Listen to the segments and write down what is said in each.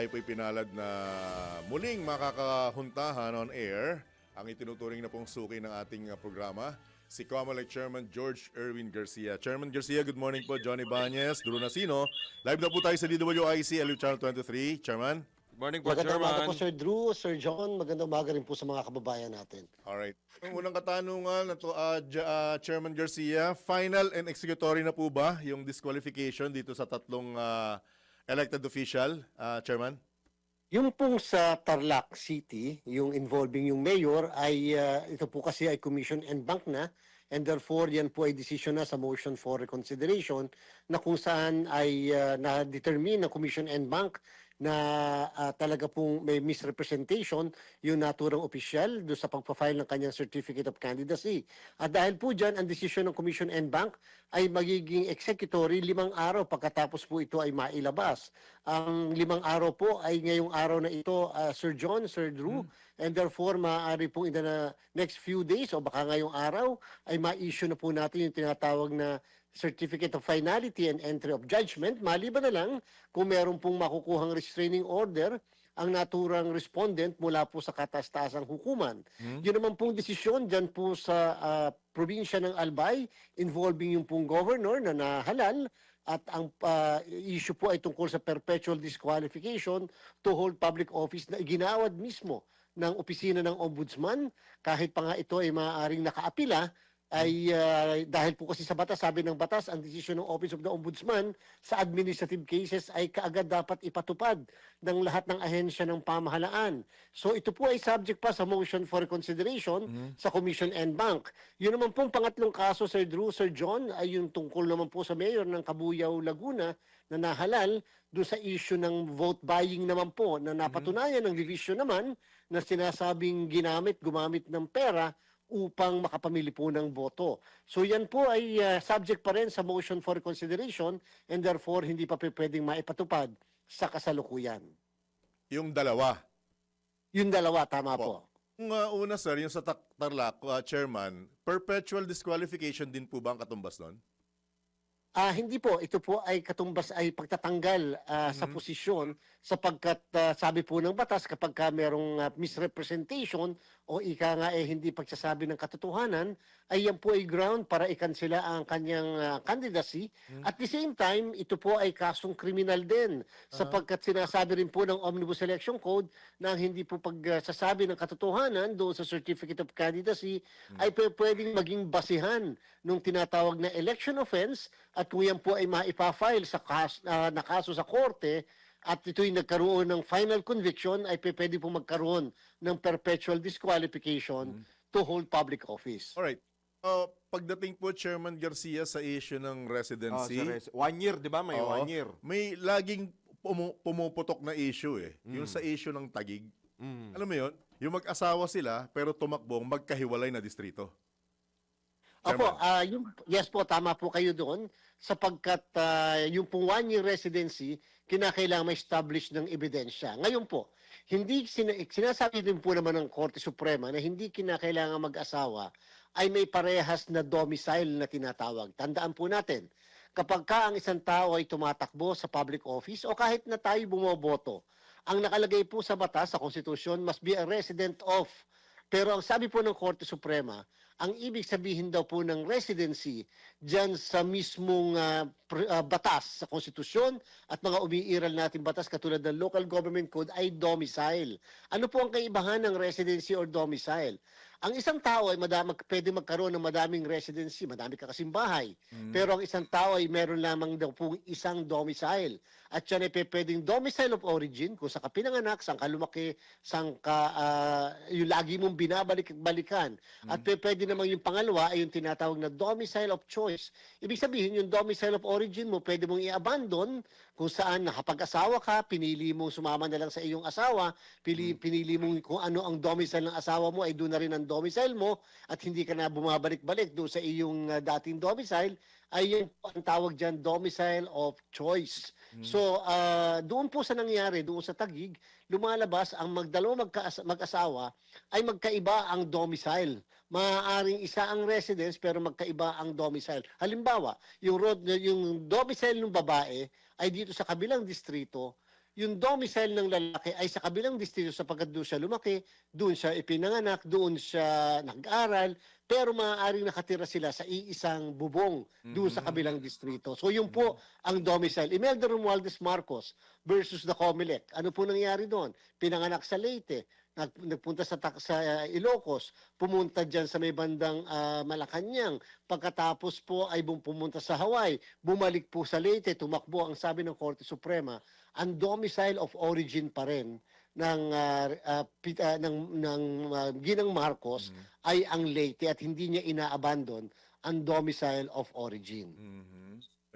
tayo po'y pinalad na muling makakahuntahan on air ang itinuturing na pong suki ng ating uh, programa, si Comelec Chairman George Erwin Garcia. Chairman Garcia, good morning po. Johnny Banyes, Duro Nasino. Live na po tayo sa DWIC, LU Channel 23. Chairman? Good morning po, Magandang umaga Chairman. po, Sir Drew, Sir John. Magandang umaga rin po sa mga kababayan natin. Alright. Ang unang katanungan na to, uh, uh, Chairman Garcia, final and executory na po ba yung disqualification dito sa tatlong uh, elected official, uh, Chairman? Yung pong sa Tarlac City, yung involving yung mayor, ay uh, ito po kasi ay commission and bank na and therefore yan po ay decision na sa motion for reconsideration na kung saan ay uh, na-determine ng commission and bank na uh, talaga pong may misrepresentation yung naturang opisyal do sa pagpa-file ng kanyang certificate of candidacy. At dahil po dyan, ang desisyon ng Commission and Bank ay magiging executory limang araw pagkatapos po ito ay mailabas. Ang limang araw po ay ngayong araw na ito, uh, Sir John, Sir Drew, and therefore maaari po in the next few days o baka ngayong araw ay ma-issue na po natin yung tinatawag na Certificate of Finality and Entry of Judgment. Maliban na lang kung meron pong makukuhang restraining order ang naturang respondent mula po sa kataas-taasang hukuman. Yun naman pong desisyon dyan po sa ah, probinsya ng Albay involving yung pong governor na nahalal at ang ah, issue po ay tungkol sa perpetual disqualification to hold public office na iginawad mismo ng opisina ng ombudsman kahit pa nga ito ay maaaring nakaapila ay ah, dahil po kasi sa batas, sabi ng batas, ang desisyon ng Office of the Ombudsman sa administrative cases ay kaagad dapat ipatupad ng lahat ng ahensya ng pamahalaan. So ito po ay subject pa sa motion for reconsideration sa Commission and Bank. Yun naman pong pangatlong kaso, Sir Drew, Sir John, ay yung tungkol naman po sa mayor ng Kabuyaw, Laguna na nahalal do sa issue ng vote buying naman po na napatunayan ng division naman na sinasabing ginamit, gumamit ng pera upang makapamili po ng boto. So yan po ay uh, subject pa rin sa motion for consideration and therefore hindi pa pwedeng maipatupad sa kasalukuyan. Yung dalawa. Yung dalawa, tama Po. po. Yung uh, una, sir, yung sa Tarlac, uh, Chairman, perpetual disqualification din po ba ang katumbas nun? Ah, hindi po, ito po ay katumbas ay pagtatanggal ah, sa posisyon sapagkat ah, sabi po ng batas kapag ka merong ah, misrepresentation o ika nga eh hindi pagsasabi ng katotohanan ay yan po ay ground para ikansela ang kanyang ah, candidacy. At the same time, ito po ay kasong kriminal din sapagkat sinasabi rin po ng Omnibus Election Code na ang hindi po pagsasabi ng katotohanan doon sa Certificate of Candidacy ay pwe- pwedeng maging basihan nung tinatawag na election offense at kung yan po ay maipa-file sa kas, ah, na kaso sa korte at ito'y nagkaroon ng final conviction ay pwede po magkaroon ng perpetual disqualification to hold public office. Alright. Uh, pagdating po, Chairman Garcia, sa issue ng Oh, residency, sir, yes. one year, di ba? May Oo. one year. may laging pumu- pumuputok na issue eh. Yung sa issue ng tagig. Mm. Alam mo yun? Yung mag-asawa sila, pero tumakbong magkahiwalay na distrito. Opo, ah, yung, yes po, tama po kayo doon sapagkat ah, yung pong one-year residency, kinakailangan ma-establish ng ebidensya. Ngayon po, hindi sina- sinasabi din po naman ng Korte Suprema na hindi kinakailangan mag-asawa ay may parehas na domicile na tinatawag. Tandaan po natin, kapag ka ang isang tao ay tumatakbo sa public office o kahit na tayo bumoboto, ang nakalagay po sa batas, sa konstitusyon, must be a resident of pero ang sabi po ng Korte Suprema, ang ibig sabihin daw po ng residency diyan sa mismong pr- ah, batas sa konstitusyon at mga umiiral natin batas katulad ng Local Government Code ay domicile. Ano po ang kaibahan ng residency or domicile? Ang isang tao ay madami, pwede magkaroon ng madaming residency, madami ka kasing bahay. Pero ang isang tao ay meron lamang daw po isang domicile. At yan ay pwedeng domicile of origin, kung saan ka pinanganak, saan ka lumaki, saan ka, ah, yung lagi mong binabalik-balikan. At pe- pwede naman yung pangalawa ay yung tinatawag na domicile of choice. Ibig sabihin, yung domicile of origin mo, pwede mong i-abandon kung saan nakapag-asawa ka, pinili mong sumama na lang sa iyong asawa, pili, pinili mong kung ano ang domicile ng asawa mo, ay doon na rin ang domicile mo, at hindi ka na bumabalik-balik doon sa iyong ah, dating domicile, ay yun po ang tawag dyan, domicile of choice. So, ah, doon po sa nangyari, doon sa Tagig, lumalabas ang magdalawa magkaas- mag-asawa ay magkaiba ang domicile. Maaaring isa ang residence pero magkaiba ang domicile. Halimbawa, yung road yung domicile ng babae ay dito sa kabilang distrito, yung domicile ng lalaki ay sa kabilang distrito sapagkat doon siya lumaki, doon siya ipinanganak, doon siya nag-aral, pero maaaring nakatira sila sa iisang bubong doon sa kabilang distrito. So yun po ang domicile. Imelda Romualdez Marcos versus the Comelec. Ano po nangyari doon? Pinanganak sa Leyte, nagpunta sa, sa uh, Ilocos, pumunta dyan sa may bandang ah, Malacanang, pagkatapos po ay pumunta sa Hawaii, bumalik po sa Leyte, tumakbo ang sabi ng Korte Suprema, ang domicile of origin pa rin ng ah, ah, pit- ah, ng ng ah, Ginang Marcos ay ang Leyte at hindi niya ina-abandon ang domicile of origin. Mhm.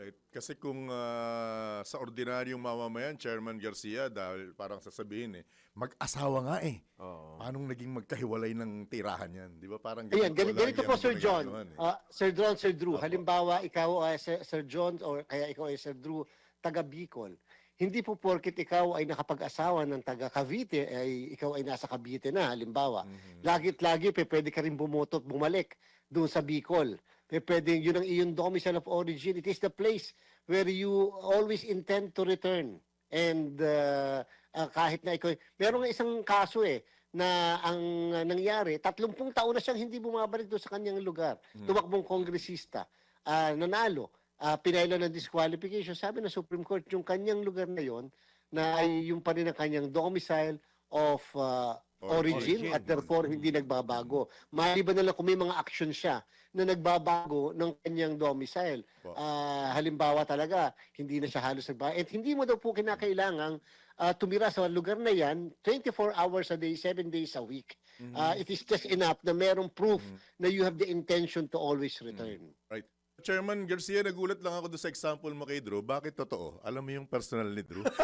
Right. Kasi kung ah, sa ordinaryong mamamayan, Chairman Garcia, dahil parang sasabihin eh, mag-asawa nga eh. Oo. Anong naging magkahiwalay ng tirahan yan? Di ba parang Ayan, ganito, ganito, ganito lagi po Sir John. eh. Ah, Sir John, Sir Drew. Opo. Halimbawa, ikaw ay Sir, Sir John or kaya ikaw ay Sir Drew, taga Bicol. Hindi po porket ikaw ay nakapag-asawa ng taga Cavite, ay ikaw ay nasa Cavite na, halimbawa. Mhm. Lagit lagi, pe, pwede ka rin bumoto at bumalik doon sa Bicol. Pe, pwede, yun ang iyong domicile of origin. It is the place where you always intend to return. And uh, uh, kahit na ikaw, meron nga isang kaso eh, na ang uh, nangyari, 30 taon na siyang hindi bumabalik doon sa kanyang lugar. Mhm. Tumakbong kongresista, ah, nanalo, uh, pinailan ng disqualification. Sabi ng Supreme Court, yung kanyang lugar na yon na ay yung pa rin ang kanyang domicile of ah, origin, Origin. at therefore hindi nagbabago. Maliban na lang kung may mga action siya na nagbabago ng kanyang domicile. Po. Ah, halimbawa talaga, hindi na siya halos nagbago. At hindi mo daw po kinakailangang ah, tumira sa lugar na yan 24 hours a day, 7 days a week. Ah, it is just enough na merong proof na you have the intention to always return. Right. Chairman Garcia, nagulat lang ako doon sa example mo kay Drew. Bakit totoo? Alam mo yung personal ni Drew?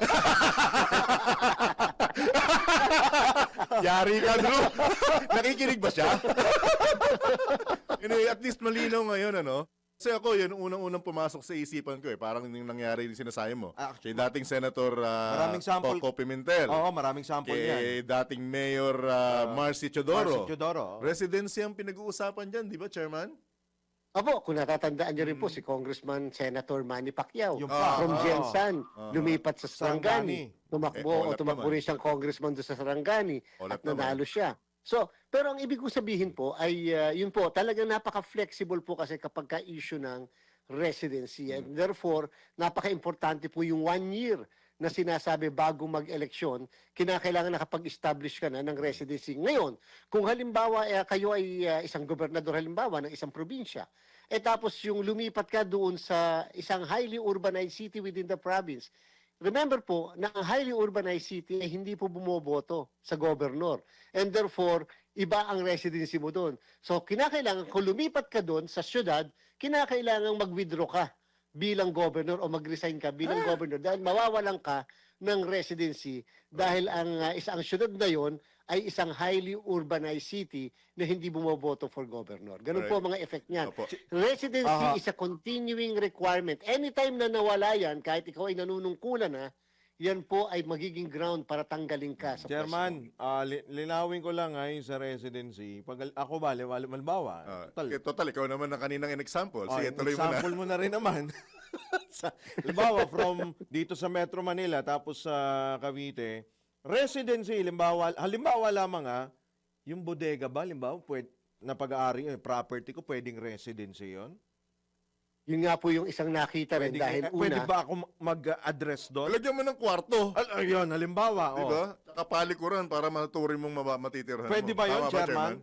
Yari ka, Drew! Nakikinig ba siya? anyway, at least malinaw ngayon, ano? Kasi ako, yun, unang-unang pumasok sa isipan ko eh. Parang yung nangyari yung sinasabi mo. Ah, Kay dating Senator uh, Maraming sample- Coco Pimentel. Oo, maraming sample yan. Kay dating Mayor uh, Marcy Chodoro. Marcy Teodoro. Residency ang pinag-uusapan dyan, di ba, Chairman? Apo, kung natatandaan niyo rin po si Congressman Senator Manny Pacquiao Yung pa, from oo. Jensan, Ah. lumipat sa Sarangani. Sarangani. Tumakbo Eh, o olat tumakbo naman. rin siyang congressman doon sa Sarangani Olat at nanalo siya. So, pero ang ibig kong sabihin po ay uh, yun po, talagang napaka-flexible po kasi kapag ka-issue ng residency. And therefore, napaka-importante po yung one year na sinasabi bago mag-eleksyon, kinakailangan nakapag-establish ka na ng residency. Ngayon, kung halimbawa eh, kayo ay uh, isang gobernador halimbawa ng isang probinsya, eh tapos yung lumipat ka doon sa isang highly urbanized city within the province, Remember po na ang highly urbanized city ay hindi po bumoboto sa governor. And therefore, iba ang residency mo doon. So, kinakailangan, kung lumipat ka doon sa syudad, kinakailangan mag-withdraw ka bilang governor o mag-resign ka bilang governor dahil mawawalan ka ng residency dahil ang uh, isang syudad na yon ay isang highly urbanized city na hindi bumoboto for governor. Ganun po ang mga effect niyan. Opo. Residency Aha. is a continuing requirement. Anytime na nawala yan, kahit ikaw ay nanunungkulan na, yan po ay magiging ground para tanggalin ka sa Chairman, ah, li- linawin ko lang ay sa residency. Pag ako ba, liwali malbawa. Ah, total, eh, total, ikaw naman ang kaninang in-example. Oh, Sige, tuloy mo na. example mo na rin naman. sa, limbawa, from dito sa Metro Manila, tapos sa Cavite, residency, limbawa, halimbawa lamang ah, yung bodega ba, limbawa, pwede, na pag-aari, eh, property ko, pwedeng residency yon Yun nga po yung isang nakita rin Pwede, dahil eh, pwede una, ba ako ma- mag-address doon? Lagyan mo ng kwarto. Al- ayun, halimbawa, Di oh. ba? Kapalikuran para maturing mong maba- matitirhan Pwede mo. ba yun, Tama Chairman?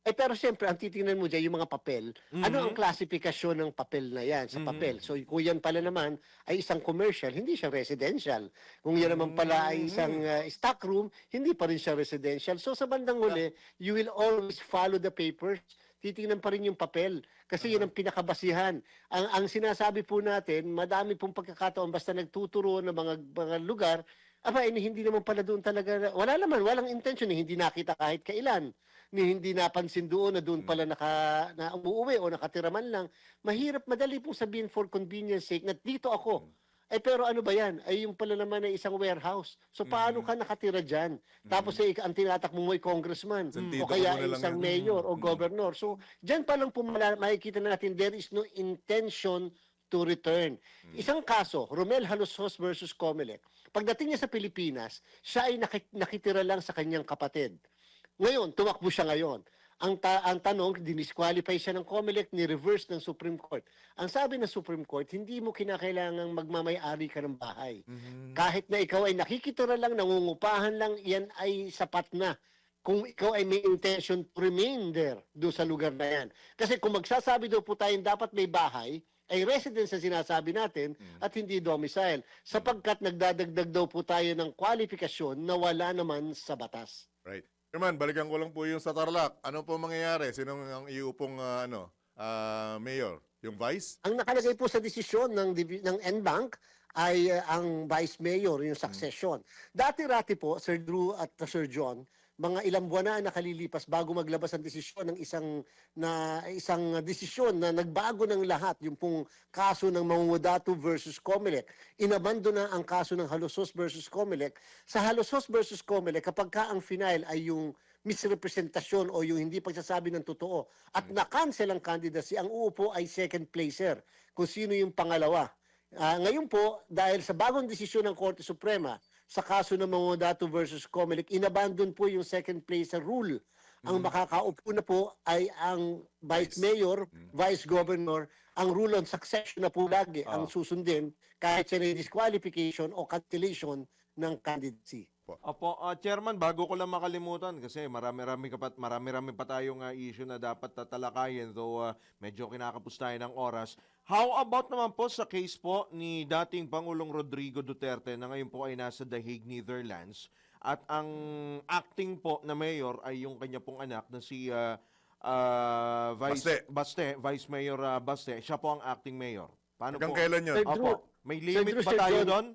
eh pero siyempre, ang titingnan mo dyan, yung mga papel, ano Mhm. ang klasifikasyon ng papel na yan sa Mhm. papel? So kung yan pala naman ay isang commercial, hindi siya residential. Kung yan naman pala ay isang uh, stock room, hindi pa rin siya residential. So sa bandang huli, you will always follow the papers. Titingnan pa rin yung papel. Kasi yun ang pinakabasihan. Ang, ang sinasabi po natin, madami pong pagkakataon basta nagtuturo ng mga, mga lugar, aba, eh, hindi naman pala doon talaga, wala naman, walang intention, eh, hindi nakita kahit kailan ni hindi napansin doon na doon pala naka, na umuwi o nakatira man lang. Mahirap, madali pong sabihin for convenience sake na dito ako. Eh pero ano ba yan? Ay yung pala naman ay isang warehouse. So paano ka nakatira dyan? Tapos eh, ang tinatakbo mo ay congressman Sentido o kaya ko na ay lang isang yan. mayor o Mm. governor. So dyan pa lang po mala- makikita natin there is no intention to return. Isang kaso, Romel Halosos versus Comelec. Pagdating niya sa Pilipinas, siya ay nakit- nakitira lang sa kanyang kapatid. Ngayon, tumakbo siya ngayon. Ang, ta- ang tanong, dinisqualify siya ng COMELEC, ni-reverse ng Supreme Court. Ang sabi ng Supreme Court, hindi mo kinakailangang magmamayari ka ng bahay. Kahit na ikaw ay nakikitira lang, nangungupahan lang, yan ay sapat na kung ikaw ay may intention to remain there do sa lugar na yan. Kasi kung magsasabi daw po tayong dapat may bahay, ay residence na sinasabi natin at hindi domicile. Sapagkat nagdadagdag daw po tayo ng kwalifikasyon na wala naman sa batas. Right. Chairman, balikan ko lang po yung sa Tarlac. Ano po mangyayari? Sino ang iupong ah, ano, ah, mayor? Yung vice? Ang nakalagay po sa desisyon ng, divi- ng NBank ay uh, ang vice mayor, yung succession. Dati-rati po, Sir Drew at uh, Sir John, mga ilang buwan na nakalilipas bago maglabas ang desisyon ng isang na isang desisyon na nagbago ng lahat yung pong kaso ng Mangudatu versus Comelec. Inabando na ang kaso ng Halosos versus Comelec. Sa Halosos versus Comelec, kapag ka ang final ay yung misrepresentasyon o yung hindi pagsasabi ng totoo at na-cancel ang candidacy, ang uupo ay second placer kung sino yung pangalawa. Ah, ngayon po, dahil sa bagong desisyon ng Korte Suprema sa kaso ng Mangudato versus Comelec, inabandon po yung second placer rule. Ang makakaupo na po ay ang Vice Mayor, Vice Governor, ang rule on succession na po lagi ang susundin kahit sa disqualification o cancellation ng candidacy. Opo, ah, Chairman, bago ko lang makalimutan kasi marami-rami ka pa, marami-rami pa tayong ah, issue na dapat tatalakayin though ah, medyo kinakapos tayo ng oras. How about naman po sa case po ni dating Pangulong Rodrigo Duterte na ngayon po ay nasa The Hague, Netherlands at ang acting po na mayor ay yung kanya pong anak na si ah, ah, Vice Baste. Vice Mayor ah, Baste. Siya po ang acting mayor. Paano Hanggang po? kailan yun? Sir Opo, may limit Drew, ba Sir tayo John, doon?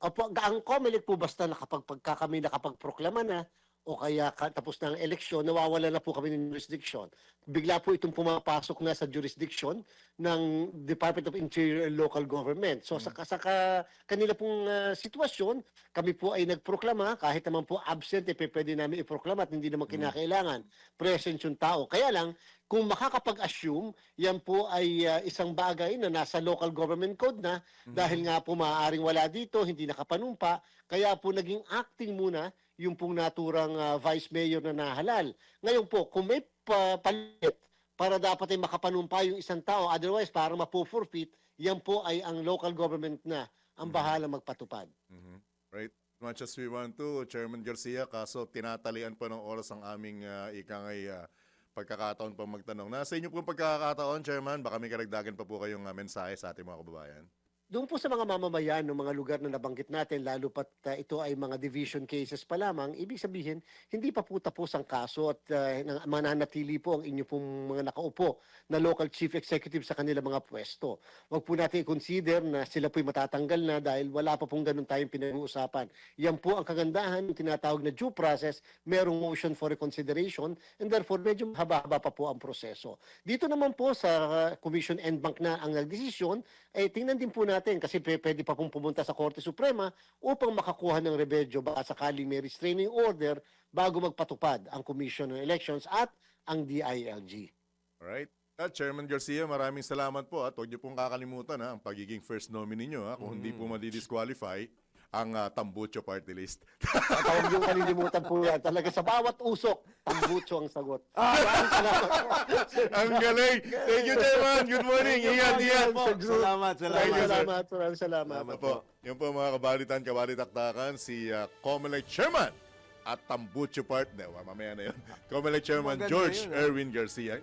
Opo, ang COMELEC po basta nakapag, pagka kami nakapagproklama na o kaya ka- tapos na ang eleksyon, nawawala na po kami ng jurisdiction. Bigla po itong pumapasok na sa jurisdiction ng Department of Interior and Local Government. So sa, sa ka- kanila pong ah, sitwasyon, kami po ay nagproklama, kahit naman po absent, eh, pwede namin iproklama at hindi naman kinakailangan. Present yung tao. Kaya lang, kung makakapag-assume, yan po ay ah, isang bagay na nasa local government code na dahil nga po maaaring wala dito, hindi nakapanumpa, kaya po naging acting muna yung pong naturang ah, vice mayor na nahalal. Ngayon po, kung may pa- palit para dapat ay makapanumpa yung isang tao, otherwise para mapo-forfeit, yan po ay ang local government na ang bahala magpatupad. Mhm. Right. Much as we want to, Chairman Garcia, kaso tinatalian pa ng oras ang aming uh, ikangay ah, pagkakataon pa magtanong. Nasa inyo pong pagkakataon, Chairman, baka may karagdagan pa po kayong ah, mensahe sa ating mga kababayan. Doon po sa mga mamamayan ng mga lugar na nabanggit natin, lalo pat uh, ito ay mga division cases pa lamang, ibig sabihin, hindi pa po tapos ang kaso at uh, mananatili po ang inyo pong mga nakaupo na local chief executive sa kanila mga pwesto. Huwag po natin i-consider na sila po'y matatanggal na dahil wala pa pong ganun tayong pinag-uusapan. Yan po ang kagandahan ng tinatawag na due process, merong motion for reconsideration and therefore medyo haba-haba pa po ang proseso. Dito naman po sa uh, Commission and Bank na ang nagdesisyon, eh tingnan din po natin kasi p- pwede pa pong pumunta sa Korte Suprema upang makakuha ng remedyo baka sakaling may restraining order bago magpatupad ang Commission on Elections at ang DILG. Alright? At Chairman Garcia, maraming salamat po at huwag niyo pong kakalimutan ha, ang pagiging first nominee niyo ha, kung hindi po madidisqualify ang ah, Tambucho Party List. At huwag niyong kalilimutan po yan. Talaga sa bawat usok, tambucho ang sagot. Maraming salamat ang galing! Thank you, Chairman! Good morning! Ingat, ingat! Sir Drew. Salamat, Thank you, sir. salamat. Salamat. Salamat Ano po, yun po mga kabalitan, kabalitaktakan, si uh, Comelec Chairman at Tambucho Partner. Mamaya na yun. Comelec Chairman Maganda George yun, ah. Erwin Garcia.